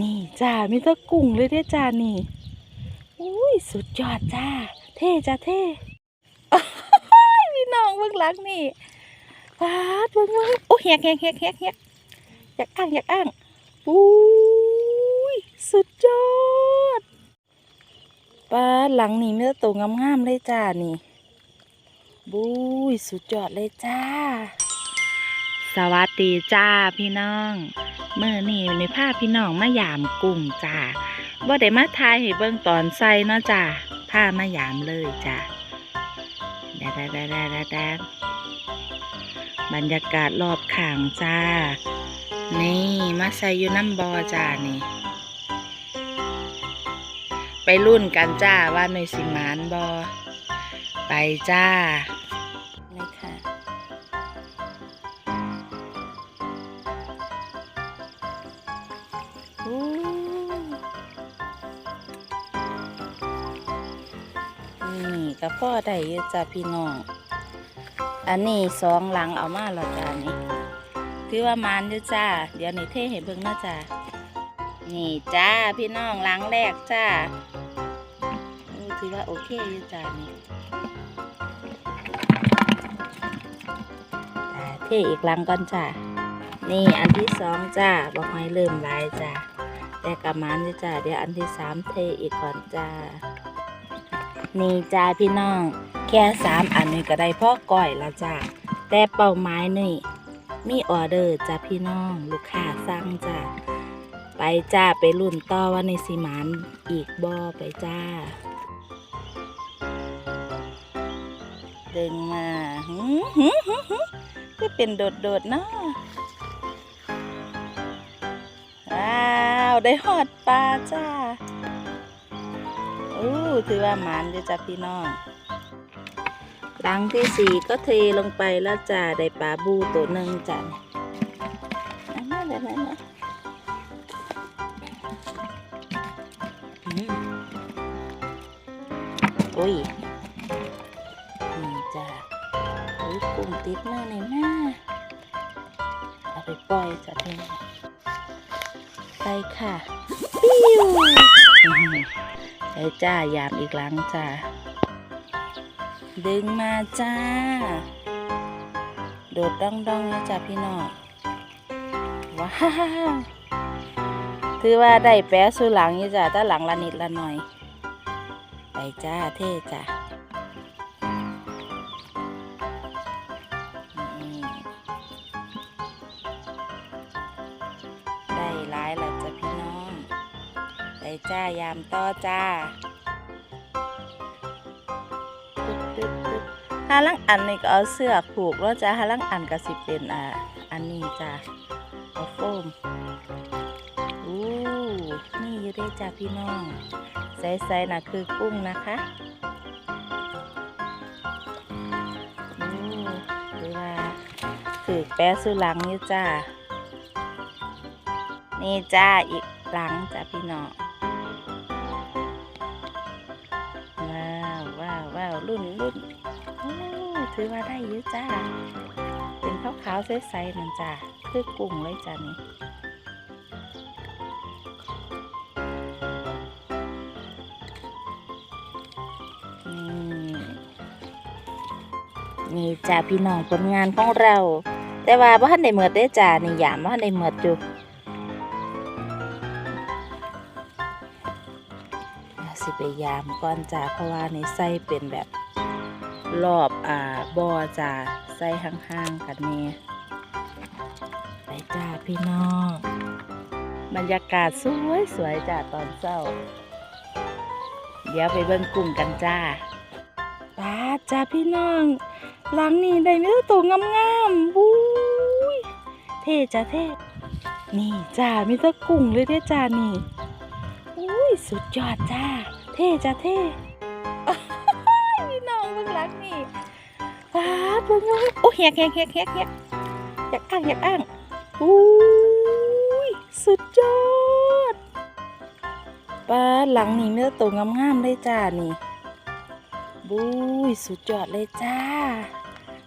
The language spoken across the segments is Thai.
นี่จ้ามีตะกุ้งเลยเด้จ้านี่อุ้ยสุดยอดจ้า เท่จ้าเท่พี่น้องเบื้องหลังนี่ปาดเบื้องเบื้องโอ้แฮกแฮกแฮกแฮกแฮกอยากอ้างอยากอ้างอุ้ยสุดยอดปาหลังนี่มีแต่ตัวงามๆเลยจ้านี่บุ้ยสุดยอดเลยจ้า สวัสดีจ้าพี่น้อง เมื่อนี่ในภาพพี่น้องมายามกุ้งจ้าบ่ได้มาทายให้เบิ่งตอนใส่เนาะจ้าพามายามเลยจ้าแดดแดดแดดแดดแดดบรรยากาศรอบข้างจ้า นี่มาใส่อยู่น้ำบอจ้านี่ ไปรุ่นกันจ้าว่าหน่วยสิมานบอไปจ้า นี่ก็พ่อได้อยู่จ้าพี่น้อง อันนี้สองหลังเอามาแล้วจ้านี่ถือว่ามานอยู่จ้า เดี๋ยวนี่เทให้เบิ่งนะจ้านี่จ้าพี่น้องหลังแรกจ้าถือว่าโอเคอยู่จ้านี่เท่อีกหลังก่อนจ้านี่อันที่สองจ้าบอกให้เริ่มลายจ้า แต่กระมานจ้าเดี๋ยวอันที่สามเทอีกก่อนจ้า นี่จ้าพี่น้อง แค่สามอันนี้ก็ได้พ่อก่อยแล้วจ้าแต่เป้าหมายนี่ มีออเดอร์จ้าพี่น้องลูกค้าสั่งจ้าไปจ้าไปรุ่นต่อว่าในสิหมานอีกบ่อไปจ้า ดึงมาหืมหืมหืมหืมก็เป็นโดดๆเนาะ ได้หอดปลาจ้าอู้ถือว่าหมันอยู่จ้ะพี่น้องลังที่สี่ก็เทลงไปแล้วจ้าได้ปลาบูตัวหนึ่งจ้ะอันนั้นอันนั้นนะอืมโอ้ยนี่จ้าโอ้ยกุ้งติดมากเลยนะเอาไปปล่อยจ้ะพี่อง ไปค่ะปิ้วไปจ้ายามอีกหลังจ้าดึงมาจ้า โดดดองดองๆนะจ้าพี่น้องว้าวถือว่าได้แปะสู่หลังอยู่จ้าแต่หลังละนิดละหน่อย ไปจ้าเท่จ้า จ้ายามต่อจ้าตึ๊ดตึ๊ดตึ๊ดหาลังอันนี่ก็เอาเสื้อผูกแล้วจ้าหาลังอันก็สิเป็นอ่าอันนี้จ้าเอาโฟมอู้นี่อยู่ได้จ้าพี่น้องใสๆน่ะคือกุ้งนะคะอู้หรือว่าถือแปะสุหลังอยู่จ้านี่จ้าอีกหลังจ้าพี่น้อง รุ่นรุ่นถือว่าได้เยอะจ้า เป็นขาวขาวใสๆนั่นจ้าคือกุ้งเลยจ้านี่นี่นี่จ้าพี่น้องผลงานของเรา แต่ว่าบ่ทันไดเมิดได้จ้านี่ยามบ่ทันไดเมิดอยู่เดี๋ยวสิไปยามก่อนจ้าเพราะว่าในไส้เป็นแบบ รอบอ่าบ่อจ้าไส้ห่างๆกันเนี่ยไปจ้าพี่น้องบรรยากาศสวยสวยๆจ้าตอนเช้า เดี๋ยวไปเบิ่งกลุ่มกันจ้าปาดจ้าพี่น้องหลังนี้ได้มีแต่ตัวงามๆบุ้ยเท่จ้าเท่นี่จ้ามีแต่กุ้งเลยเด้อจ้านี่อุ้ยสุดยอดจ้า เท่จ้าเท่ โอ้แฮกแฮกแฮกแฮกแฮกอยากอ้างอยากอ้างอุ้ยสุดยอดป้าหลังนี่มีแต่ตัวงามๆเลยจ้านี่บุ้ยสุดยอดเลยจ้า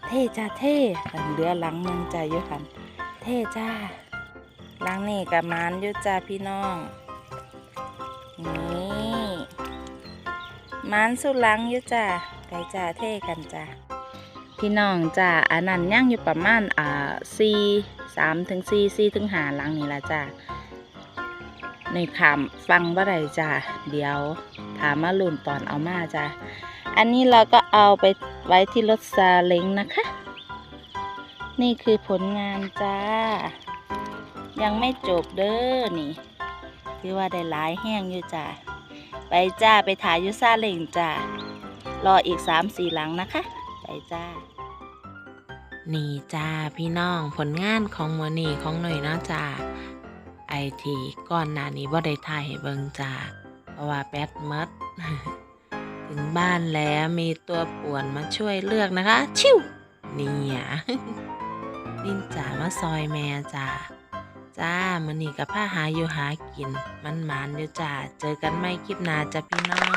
เท่จ้าเท่อันเหลือหลังหนึงจ้าอยู่หันเท่จ้าหลังนี่กับมานยู่จ้าพี่น้องนี่มานสุดหลังยู่จ้าไปจ้าเท่กันจ้า พี่น้องจ้าอันนั้นย่างอยู่ประมาณอ่าสี่สามถึงสี่สี่ถึงหาหลังนี่ละจ้าในคำฟังบ่ได้จ้าเดี๋ยวถามมาลุ่นตอนเอามาจ้าอันนี้เราก็เอาไปไว้ที่รถซาเล้งนะคะ นี่คือผลงานจ้า ยังไม่จบเด้อนี่คือว่าได้หลายแห้งอยู่จ้าไปจ้าไปถ่ายยุซาเล่งจ้ารออีกสามสี่หลังนะคะ ไปจ้า นี่จ้าพี่น้องผลงานของมือนี่ของหน่อยเนาะจ้าไอทีก่อนหน้านี้บ่ได้ถ่ายให้เบิ่งจ้าเพราะว่าแบตหมดถึงบ้านแล้วมีตัวป่วนมาช่วยเลือกนะคะ ชิวเนี่ยดินจ๋ามาซอยแม่จ้าจ้ามือนี่กับผ้าหาอยู่หากิน มันหมานอยู่จ้าเจอกันไม่คลิปหน้าจ้าพี่น้อง